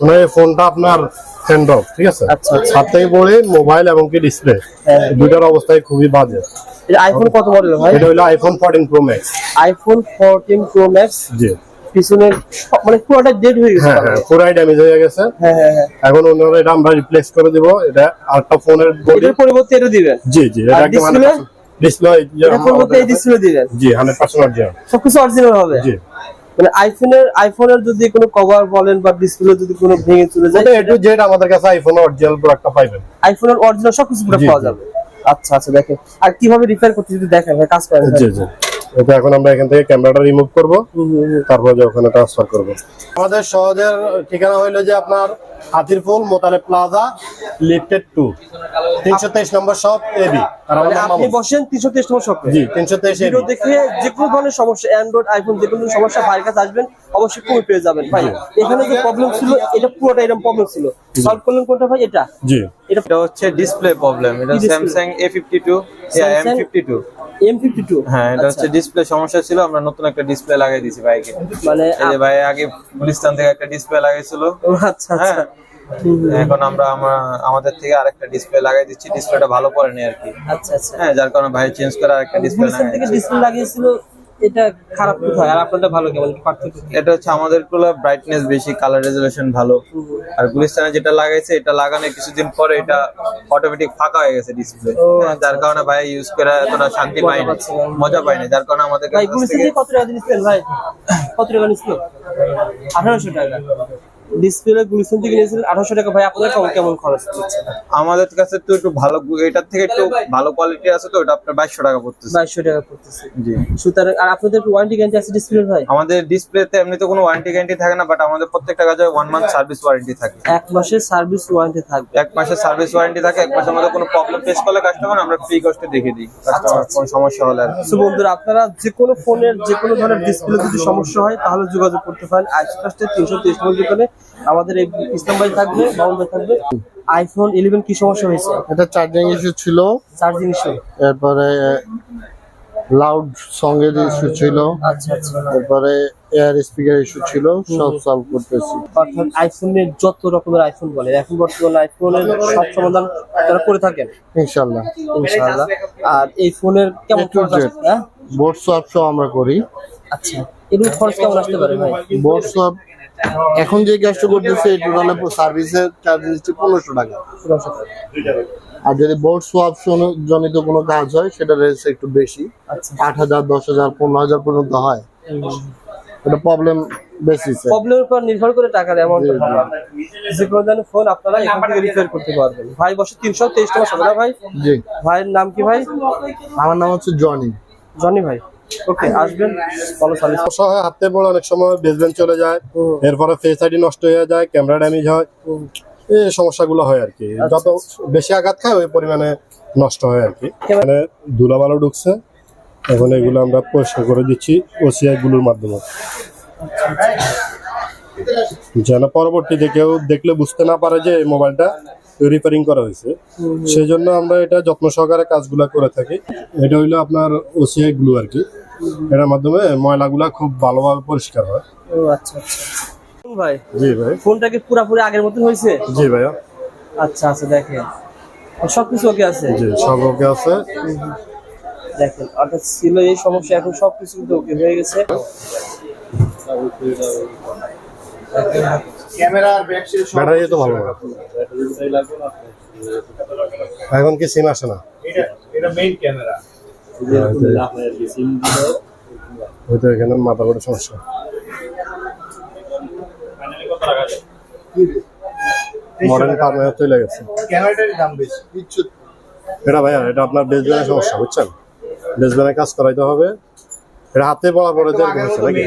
মানে ফোনটা আপনার হ্যান্ড অফ ঠিক আছে। হাত থেকে পড়ে মোবাইল এবং কি ডিসপ্লে হ্যাঁ। অবস্থায় খুবই বাজে। আইফোন কত মডেল ভাই? এটা হলো iPhone fourteen pro max iPhone fourteen pro max জি। পিছনের মানে পুরোটা ডেড হয়ে গেছে হ্যাঁ হ্যাঁ পুরাই ড্যামেজ হয়ে গেছে। হ্যাঁ হ্যাঁ হ্যাঁ। এখন ওনারা এটা আমরা রিপ্লেস করে দিব। এটা আরেকটা ফোনের বডি পরিবর্তে এটা দিবেন? জি জি এটা একদম display? ডিসপ্লে এটার পরিবর্তে এই ডিসপ্লে দিবেন? জি হান্ড্রেড পার্সেন্ট অরিজিনাল সবকিছু অরিজিনাল হবে? জি। মানে আইফোনের আইফোনের যদি কোনো কভার বলেন বা ডিসপ্লে যদি কোনো ভেঙে চলে যায় এটা এ টু জেড আমাদের কাছে আইফোন অরিজিনাল প্রোডাক্টটা পাইবেন। আইফোনের অরিজিনাল সবকিছু কিছু পাওয়া যাবে। আচ্ছা আচ্ছা দেখেন। আর কীভাবে রিপেয়ার করতে যদি দেখেন ভাই কাজ করেন জি জি। এটা এখন আমরা এখান থেকে ক্যামেরাটা রিমুভ করব। তারপর যে ওখানে ট্রান্সফার করব। আমাদের সহজের ঠিকানা হইল যে আপনার Hatirpool Motaleb plaza lifted two. তিনশো তেইশ নম্বর শপ এবি মানে আপনি বসেন তিনশো তেইশ নম্বর শপে। জি তিনশো তেইশ দেখে যে কোনো ধরনের সমস্যা অ্যান্ড্রয়েড আইফোন যে কোনো সমস্যা ভাইয়ের কাছে আসবেন অবশ্যই কমে পেয়ে যাবেন। ভাই এখানে যে প্রবলেম ছিল এটা পুরোটা এরকম প্রবলেম ছিল। সলভ করলেন কোনটা ভাই? এটা? জি। এটা এটা হচ্ছে ডিসপ্লে প্রবলেম এটা Samsung A fifty two M fifty two M fifty two হ্যাঁ এটা হচ্ছে ডিসপ্লে সমস্যা ছিল আমরা নতুন একটা ডিসপ্লে লাগিয়ে দিয়েছি বাইকে মানে এই ভাই আগে গুলিস্তান থেকে একটা ডিসপ্লে লাগাইছিল। আচ্ছা আচ্ছা হ্যাঁ। এখন আমরা আমাদের থেকে আরেকটা ডিসপ্লে লাগাই দিচ্ছি ডিসপ্লেটা ভালো পড়েনি আর কি। আচ্ছা আচ্ছা। হ্যাঁ যার কারণে ভাই চেঞ্জ করে আরেকটা ডিসপ্লে লাগাই ডিসপ্লে লাগিয়েছিল এটা খারাপ কোথায়? আর আপনারটা ভালো কেমন পার্থক্য এটা হচ্ছে আমাদেরগুলো ব্রাইটনেস বেশি কালার রেজুলেশন ভালো। আর গুলিস্তানে যেটা লাগাইছে এটা লাগানোর কিছুদিন পরে এটা অটোমেটিক ফাঁকা হয়ে গেছে ডিসপ্লে যার কারণে ভাই ইউজ করে এতটা শান্তি পাইনি। না। মজা পাইনি যার কারণে আমাদের ভাই গুলিস্তান কত টাকা দিয়েছিলেন ভাই? কত টাকা নিছিল আঠারোশো টাকা। ডিসপ্লে গুলিস্তান থেকে নিয়েছিলেন আঠারোশো টাকা। ভাই আপনার কেমন কেমন খরচ আমাদের কাছে তো একটু ভালো এটার থেকে একটু ভালো কোয়ালিটি আছে তো ওটা আপনার বাইশশো টাকা পড়তেছে। বাইশশো টাকা পড়তেছে। জি। সুতরাং আর আপনাদের ওয়ারেন্টি গ্যারান্টি আছে ডিসপ্লে ভাই? আমাদের ডিসপ্লেতে কোনো ওয়ারেন্টি গ্যারান্টি থাকে না বাট আমাদের প্রত্যেকটা কাজে ওয়ান মান্থ সার্ভিস ওয়ারেন্টি থাকে। এক মাসের সার্ভিস ওয়ারেন্টি থাকবে। এক মাসের সার্ভিস ওয়ারেন্টি থাকে এক মাসের মধ্যে কোনো প্রবলেম ফেস করলে কাস্টমার আমরা ফ্রি কস্টে দেখে দিই কাস্টমার কোনো সমস্যা হলে আর কি। বন্ধুরা আপনারা যে কোনো ফোনের যে কোনো ধরনের ডিসপ্লে যদি সমস্যা হয় তাহলে যোগাযোগ করতে পারেন আইসকাস্টের তিনশো তেইশ নম্বর দোকানে আমাদের এই ইসলাম ভাই থাকবে মামুন ভাই থাকবে। আইফোন ইলেভেন কি সমস্যা হয়েছে? এটা চার্জিং ইস্যু ছিল। চার্জিং ইস্যু এরপরে লাউড সঙ্গের ইস্যু ছিল। আচ্ছা আচ্ছা। এরপরে এয়ার স্পিকার ইস্যু ছিল সব সলভ করতেছি। অর্থাৎ আইফোনের যত রকমের আইফোন বলে এখন বর্তমানে আইফোনের সব সমাধান আপনারা করে থাকেন? ইনশাল্লাহ ইনশাআল্লাহ। আর এই ফোনের কেমন খরচ। হ্যাঁ? বোর্ড সহ আমরা করি। আচ্ছা। এগুলো খরচ কেমন আসতে পারে ভাই? বোর্ড সোয়াপ এখন যে গ্যাসটা করতেছে এই টোটালে সার্ভিসের চার্জ নিচ্ছে পনেরোশো টাকা। আর যদি বোর্ড সোয়াপ জনিত কোনো কাজ হয় সেটা রেস একটু বেশি। আচ্ছা। আট হাজার দশ হাজার পনেরো হাজার পর্যন্ত হয়। এটা প্রবলেম বেসিসে প্রবলেমের উপর নির্ভর করে টাকার অ্যামাউন্ট যে কোনো ধরনের ফোন আপনারা এখান থেকে রিপেয়ার করতে পারবেন। ভাই বসে তিনশো তেইশ টাকা ভাই? জি। ভাইয়ের নাম কি ভাই? আমার নাম হচ্ছে জনি। জনি ভাই। ওকে আসবেন ভালো সার্ভিস হয় হাতে পড়ে অনেক সময় বেসবেন চলে যায় এরপরে ফেস আইডি নষ্ট হয়ে যায় ক্যামেরা ড্যামেজ হয় এই সমস্যাগুলো হয় আর কি। যত বেশি আঘাত খায় ওই পরিমাণে নষ্ট হয় আর কি। মানে ধুলাবালো ঢুকছে এখন এগুলো আমরা পরিষ্কার করে দিচ্ছি ওসিআই গুলোর মাধ্যমে। যেন পরবর্তীতে কেউ দেখলে বুঝতে না পারে যে এই মোবাইলটা রিপেয়ারিং করা হয়েছে। সেই জন্য আমরা এটা যত্ন সহকারে কাজগুলো করে থাকি। এটা হইল আপনার ওসিআই গ্লু আর কি। এটার মাধ্যমে ময়লাগুলা খুব ভালোভাবে পরিষ্কার হয়। ও আচ্ছা আচ্ছা। ভাই জি ভাই। ফোনটা কি পুরাপুরি আগের মতন হয়েছে? জি ভাইয়া। আচ্ছা আচ্ছা দেখেন। সবকিছু ওকে আছে? জি সব ওকে আছে। দেখেন অর্থাৎ ছিল এই সমস্যা এখন সবকিছু কিন্তু ওকে হয়ে গেছে। ব্যাটারি তো ভালো। এখন কি সিম আসে না? হয়তো এখানে মাথা করে সমস্যা। মডেল কারণে চলে গেছে। এটা ভাইয়া এটা আপনার বেসবেনের সমস্যা বুঝছেন? বেসবেনের কাজ করাইতে হবে। এটা হাতে পড়া পরে যে নাকি?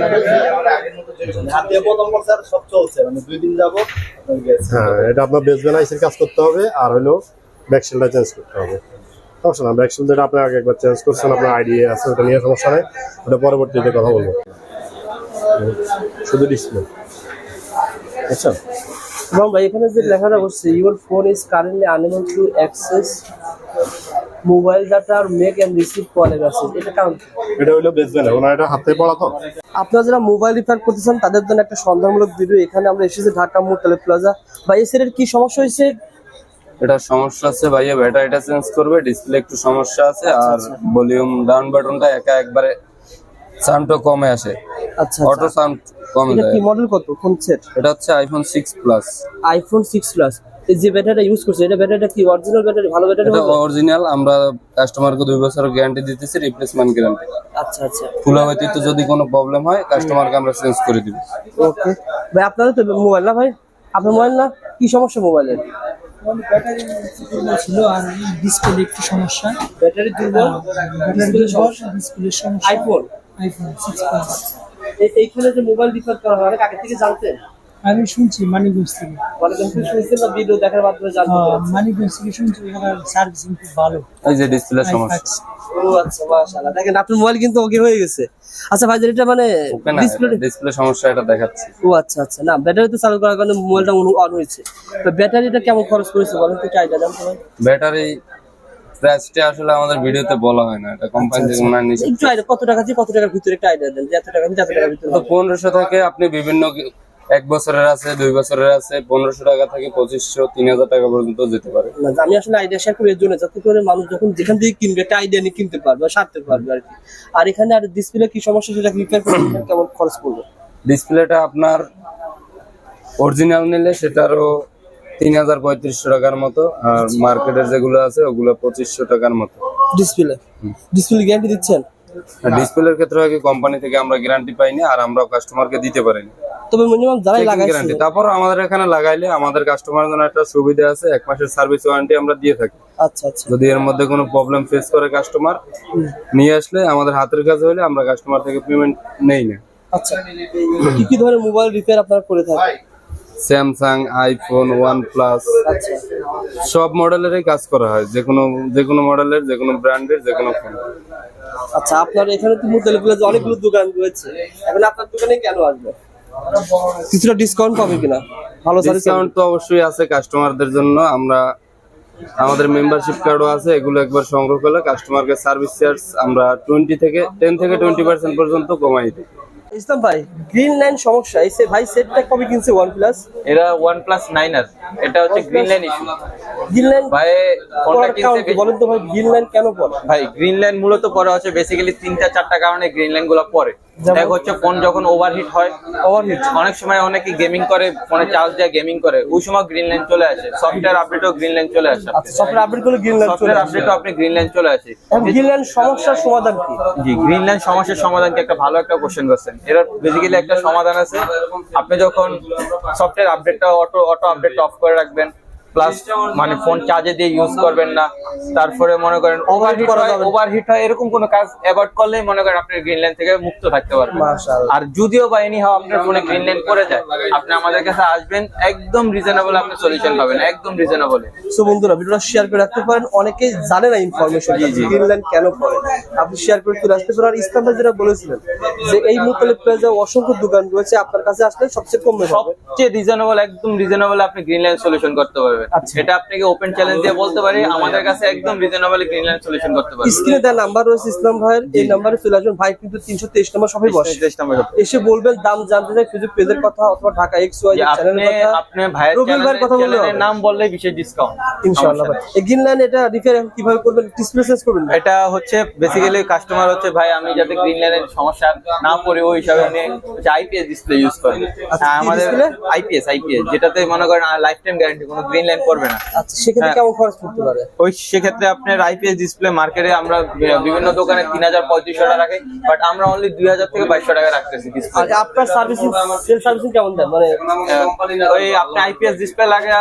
হ্যাঁ এটা আপনার বেসবেন আইসির কাজ করতে হবে আর হলো ব্যাকশেলটা চেঞ্জ করতে হবে। সমস্যা না ব্যাকশেল যেটা আপনি আগে একবার চেঞ্জ করছেন আপনার আইডিয়া আছে ওটা নিয়ে সমস্যা নেই ওটা পরবর্তীতে কথা বলব। শুধু ডিসপ্লে বুঝছেন এবং ভাই এখানে যে লেখাটা বসছে your phone is currently unable to access mobile data or make and receive calls message এটা কারণ এটা হইল বেচবেন ওনার এটা হাতে পড়া তো। আপনারা যারা মোবাইল রিপেয়ার করতেছেন তাদের জন্য একটা সন্ধানমূলক ভিডিও এখানে আমরা এসেছি ঢাকা মোটালে প্লাজা বা এই সেটের কি সমস্যা হয়েছে? এটা সমস্যা আছে ভাইয়া ব্যাটারিটা চেঞ্জ করবে ডিসপ্লে একটু সমস্যা আছে আর ভলিউম ডাউন বাটনটা একা একবারে সাউন্ডটা কমে আসে। আচ্ছা অটো সাউন্ড কমে এটা কি মডেল কত? কোন সেট এটা হচ্ছে iPhone six plus iPhone six plus এই যে ব্যাটারিটা ইউজ করছে এটা ব্যাটারিটা কি অরিজিনাল ব্যাটারি ভালো ব্যাটারি এটা অরিজিনাল আমরা কাস্টমারকে দুই বছরের গ্যারান্টি দিতেছি রিপ্লেসমেন্ট গ্যারান্টি আচ্ছা আচ্ছা। খোলা ব্যতীত যদি কোনো প্রবলেম হয় কাস্টমারকে আমরা চেঞ্জ করে দিব। ওকে ভাই আপনাদের তো মোবাইল না ভাই? আপনার মোবাইল না? কি সমস্যা মোবাইলের ব্যাটারি ছিল আর ডিসপ্লে একটু সমস্যা? ব্যাটারি দুর্বল ব্যাটারি ডিসপ্লে সমস্যা আইফোন আইফোন সিক্স এইখানে যে মোবাইল রিপেয়ার করা হয় আগে থেকে জানতেন। আমি শুনছি মানিকগঞ্জ থেকে। ভিডিও দেখার মাধ্যমে মানিকগঞ্জ থেকে শুনছি সার্ভিসিং খুব ভালো। এই যে ডিসপ্লে সমস্যা। ও আচ্ছা মাশাআল্লাহ। দেখেন আপনার মোবাইল কিন্তু ওকে হয়ে গেছে। আচ্ছা ভাই এটা মানে ডিসপ্লে ডিসপ্লে সমস্যা এটা দেখাচ্ছি। ও আচ্ছা আচ্ছা। না ব্যাটারি তো চালু করার কারণে মোবাইলটা অন হয়েছে। তো ব্যাটারিটা কেমন খরচ করেছে বলেন তো একটু আইডিয়া জানতে ভাই। ব্যাটারি প্রাইসটা আসলে আমাদের ভিডিওতে বলা হয় না। এটা কোম্পানি থেকে ওনার নিচে একটু আইডিয়া কত টাকা দিয়ে কত টাকার ভিতরে একটা আইডিয়া দেন। যে এত টাকা এত টাকার ভিতরে তো পনেরোশো থেকে আপনি বিভিন্ন এক বছরের আছে দুই বছরের আছে পনেরোশো টাকা থেকে পঁচিশশো তিন হাজার টাকা পর্যন্ত যেতে পারে। আমি আসলে আইডিয়া শেয়ার করি এর জন্য যাতে করে মানুষ যখন যেখান থেকে কিনবে একটা আইডিয়া নিয়ে কিনতে পারবে সারতে পারবে আর কি। আর এখানে আর ডিসপ্লে কি সমস্যা সেটা রিপেয়ার করতে কেমন খরচ পড়বে? ডিসপ্লেটা আপনার অরিজিনাল নিলে সেটারও তিন হাজার পঁয়ত্রিশশো টাকার মতো আর মার্কেটের যেগুলো আছে ওগুলো পঁচিশশো টাকার মতো। ডিসপ্লে ডিসপ্লে গ্যারান্টি দিচ্ছেন? ডিসপ্লের ক্ষেত্রে কি কোম্পানি থেকে আমরা গ্যারান্টি পাইনি আর আমরাও কাস্টমারকে দিতে পারিনি। তবে মিনিমাম যারাই লাগাইছে। তারপর আমাদের এখানে লাগাইলে আমাদের কাস্টমার জন্য একটা সুবিধা আছে এক মাসের সার্ভিস ওয়ারেন্টি আমরা দিয়ে থাকি। আচ্ছা আচ্ছা। যদি এর মধ্যে কোনো প্রবলেম ফেস করে কাস্টমার নিয়ে আসলে আমাদের হাতের কাছে হলে আমরা কাস্টমার থেকে পেমেন্ট নেই না। আচ্ছা। কি কি ধরনের মোবাইল রিপেয়ার আপনারা করে থাকেন? স্যামসাং আইফোন ওয়ান প্লাস আচ্ছা। সব মডেলেরই কাজ করা হয়। যে কোনো যে কোনো মডেলের যে কোনো ব্র্যান্ডের যে কোনো ফোন আচ্ছা আপনার এখানে তো মোটালে প্লাজা অনেকগুলো দোকান রয়েছে। এখন আপনার দোকানে কেন আসবে? কিছুটা ডিসকাউন্ট পাবে কিনা? ভালো ডিসকাউন্ট তো অবশ্যই আছে কাস্টমারদের জন্য। আমরা আমাদের মেম্বারশিপ কার্ডও আছে এগুলো একবার সংগ্রহ করলে কাস্টমারকে সার্ভিস চার্জ আমরা টোয়েন্টি থেকে টেন থেকে টোয়েন্টি পার্সেন্ট পর্যন্ত কমাই দিই। ইসলাম ভাই গ্রিন লাইন সমস্যা এই ভাই সেটটা কবে কিনছে ওয়ান প্লাস এরা ওয়ান প্লাস নাইনার এটা হচ্ছে green line issue green line ভাই ফোনটা বেশি- বলেন তো ভাই গ্রিন লাইন কেন পড়ে? ভাই গ্রিন লাইন মূলত পরে হচ্ছে বেসিক্যালি তিনটা চারটা কারণে গ্রিন লাইনগুলো পরে যেমন? এক হচ্ছে ফোন যখন ওভারহিট হয় ওভারহিট অনেক সময় অনেকে গেমিং করে ফোনে চার্জ দেয় গেমিং করে। ওই সময় গ্রিন লাইন চলে আসে। সফটওয়্যার আপডেটও গ্রিন লাইন চলে আসে আচ্ছা সফটওয়্যার আপডেট করলে গ্রিন লাইন চলে সফটওয়্যার আপডেটও আপনি গ্রিন লাইন চলে আসে। গ্রিন লাইন সমস্যার সমাধান কি? জি গ্রিন লাইন সমস্যার সমাধান কি? একটা ভালো একটা কোশ্চেন করছেন। এর বেসিক্যালি একটা সমাধান আছে। আপনি যখন সফটওয়্যার আপডেটটা অটো অটো আপডেট অফ করে রাখবেন প্লাস মানে ফোন চার্জে দিয়ে ইউজ করবেন না। তারপরে মনে করেন ওভারহিট করা হয় ওভারহিট হয় এরকম কোনো কাজ অ্যাভয়েড করলে মনে করেন আপনি গ্রিন লাইন থেকে মুক্ত থাকতে পারবেন। আর যদিও বা এনি হাও আপনার ফোনে গ্রিন লাইন পড়ে যায় আপনি আমাদের কাছে আসবেন একদম রিজনেবল আপনি সলিউশন পাবেন একদম রিজনেবল সো বন্ধুরা ভিডিওটা শেয়ার করে রাখতে পারেন অনেকে জানে না ইনফরমেশন গ্রিন লাইন কেন পড়ে। আপনি শেয়ার করে চলে আসতে পারেন। আর ইসলাম ভাই যেটা বলেছিলেন যে এই মুতালিব প্লাজা অসংখ্য দোকান রয়েছে আপনার কাছে আসলে সবচেয়ে কম সবচেয়ে রিজনেবল একদম রিজনেবল আপনি গ্রিন লাইন সলিউশন করতে পারবেন। আচ্ছা। এটা আপনাকে ওপেন চ্যালেঞ্জ দিয়ে বলতে পারি আমাদের কাছে একদম রিজনেবল গ্রিন লাইন সলিউশন করতে পারবেন স্ক্রিনে দেওয়া নাম্বার রয়েছে ইসলাম ভাইয়ের। এই নাম্বারে চলে আসবেন ভাই কিন্তু তিনশো তেইশ নম্বর সবাই বসে। এসে বলবেন দাম জানতে চাই ফেসবুক পেজের কথা অথবা ঢাকা এক্স ওয়াই চ্যানেলের কথা। আপনি ভাইয়ের কথা বললে চ্যানেলের নাম বললেই বিশেষ ডিসকাউন্ট ইনশাআল্লাহ ভাই। এই গ্রিন লাইন এটা রিপেয়ার কীভাবে করবেন ডিসপ্লে চেঞ্জ করবেন এটা হচ্ছে বেসিক্যালি কাস্টমার হচ্ছে ভাই আমি যাতে গ্রিন লাইনের সমস্যা না পড়ে ওই হিসাবে আমি আইপিএস ডিসপ্লে ইউজ করি। আমাদের আইপিএস আইপিএস যেটাতে মনে করেন লাইফ টাইম গ্যারান্টি কোনো গ্রিন লাইন না। আচ্ছা সেক্ষেত্রে হ্যাঁ। কেমন খরচ পড়তে পারে? ওই সেক্ষেত্রে আপনার আইপিএস ডিসপ্লে মার্কেটে আমরা বিভিন্ন দোকানে তিন হাজার পঁয়ত্রিশশো টাকা রাখি বাট আমরা অনলি দুই হাজার থেকে বাইশশো টাকা রাখতেছি ডিসপ্লে আপনার সার্ভিসিং সেল সার্ভিসিং কেমন দেন? মানে ওই আপনি আইপিএস ডিসপ্লে লাগে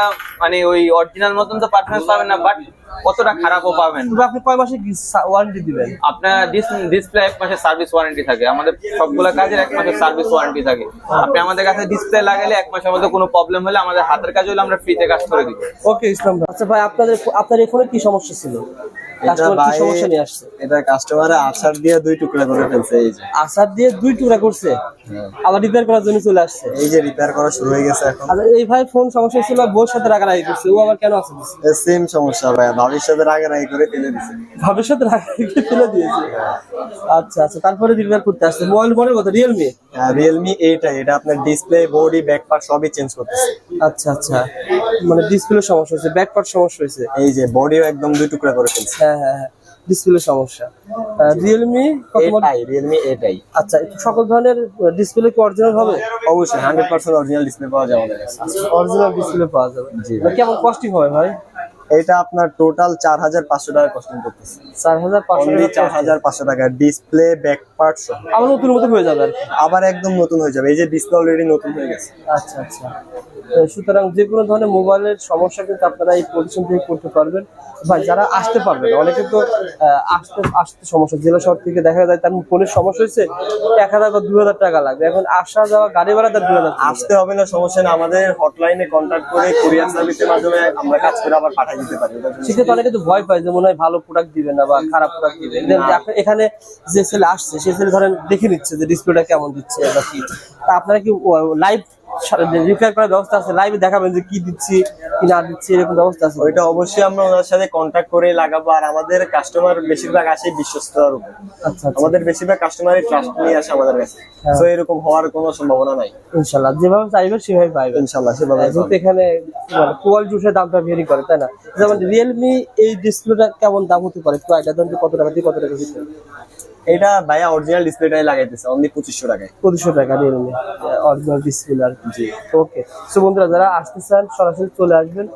মানে ওই অরিজিনাল মতন তো পারফরমেন্স পাবেন না বাট কতটা খারাপও পাবেন। আপনি কয় মাসে ওয়ারেন্টি দিবেন? আপনার ডিসপ্লে এক মাসের সার্ভিস ওয়ারেন্টি থাকে আমাদের সবগুলো কাজের এক মাসের সার্ভিস ওয়ারেন্টি থাকে। আপনি আমাদের কাছে ডিসপ্লে লাগালে এক মাসের মধ্যে কোনো প্রবলেম হলে আমাদের হাতের কাজ হলে আমরা ফ্রিতে কাজ করে দিব ওকে ইসলাম। আচ্ছা ভাই আপনাদের আপনার এই কি সমস্যা ছিল? এটা কাস্টমারে দিয়ে দুই টুকরা করে ফেলছে এই যে। দিয়ে দুই টুকরা করছে? আবার রিপেয়ার করার জন্য চলে আসছে? এই যে রিপেয়ার করা শুরু হয়ে গেছে এখন। আচ্ছা এই ভাই ফোন সমস্যা ছিল বউর সাথে রাগারাগি করছে। ও আবার কেন আছে সেম সমস্যা ভাই ভাবির সাথে রাগারাগি করে ফেলে দিছে। রাগারাগি করে ফেলে দিয়েছে? আচ্ছা আচ্ছা তারপরে রিপেয়ার করতে আসছে। মোবাইল মডেল কত রিয়েলমি রিয়েলমি এইটা এটা আপনার ডিসপ্লে বডি ব্যাক পার্ট সবই চেঞ্জ করতেছে। আচ্ছা আচ্ছা। মানে ডিসপ্লে সমস্যা হয়েছে ব্যাক পার্ট সমস্যা হয়েছে? এই যে বডিও একদম দুই টুকরা করে ফেলছে। হ্যাঁ হ্যাঁ হ্যাঁ। ডিসপ্লে সমস্যা। রিয়েলমি এটাই রিয়েলমি এটাই আচ্ছা সকল ধরনের ডিসপ্লে কি অরিজিনাল হবে? অবশ্যই হান্ড্রেড পার্সেন্ট অরিজিনাল ডিসপ্লে পাওয়া কাছে। অরিজিনাল ডিসপ্লে পাওয়া যাবে। মানে কেমন কস্টিং হবে ভাই? এটা আপনার টোটাল চার হাজার পাঁচশো টাকা কস্টিং করতেছে। চার হাজার পাঁচশো চার হাজার পাঁচশো টাকা। ডিসপ্লে ব্যাক পার্ট সহ। আবার নতুন নতুন হয়ে যাবে আবার একদম নতুন হয়ে যাবে। এই যে ডিসপ্লে অলরেডি নতুন হয়ে গেছে। আচ্ছা আচ্ছা। সুতরাং যে কোনো ধরনের মোবাইলের সমস্যা কিন্তু আপনারা এই প্রতিষ্ঠান থেকে করতে পারবেন ভাই যারা আসতে পারবেন অনেকে তো আসতে আসতে সমস্যা। জেলা শহর থেকে দেখা যায় তার ফোনের সমস্যা হয়েছে এক হাজার বা দু হাজার টাকা লাগবে। এখন আসা যাওয়া গাড়ি ভাড়া তার দু হাজার আসতে হবে না সমস্যা না আমাদের হটলাইনে কন্ট্যাক্ট করে কুরিয়ার সার্ভিসের মাধ্যমে আমরা কাজ করে আবার পাঠিয়ে দিতে পারি। সেক্ষেত্রে অনেকে তো ভয় পায় যে মনে হয় ভালো প্রোডাক্ট দিবে না বা খারাপ প্রোডাক্ট দিবে। এখানে যে ছেলে আসছে সে ছেলে ধরেন দেখে নিচ্ছে যে ডিসপ্লেটা কেমন দিচ্ছে বা কি। তা আপনারা কি লাইভ রিপেয়ার করার ব্যবস্থা আছে লাইভে দেখাবেন যে কি দিচ্ছি কি না দিচ্ছি এরকম ব্যবস্থা আছে। ওইটা অবশ্যই আমরা ওনার সাথে কন্ট্যাক্ট করে লাগাবো আর আমাদের কাস্টমার বেশিরভাগ আসে বিশ্বস্ততার উপর। আচ্ছা আচ্ছা। আমাদের বেশিরভাগ কাস্টমারই ট্রাস্ট নিয়ে আসে আমাদের কাছে। তো এরকম হওয়ার কোনো সম্ভাবনা নাই। ইনশাল্লাহ যেভাবে চাইবেন সেভাবে পাইবেন। ইনশাল্লাহ সেভাবে যেহেতু এখানে কোয়ালিটি অনুসারে দামটা ভেরি করে তাই না? যেমন রিয়েলমি এই ডিসপ্লেটা কেমন দাম হতে পারে? একটু আইডিয়া দেন কত টাকা দিয়ে কত টাকা দিতে এটা ভাইয়া অরিজিনাল ডিসপ্লেটাই লাগাইতেছে অনলি পঁচিশশো টাকায়। পঁচিশশো টাকা দিয়ে অরিজিনাল ডিসপ্লে আর জি। ওকে সো বন্ধুরা যারা আসতে চান সরাসরি চলে আসবেন।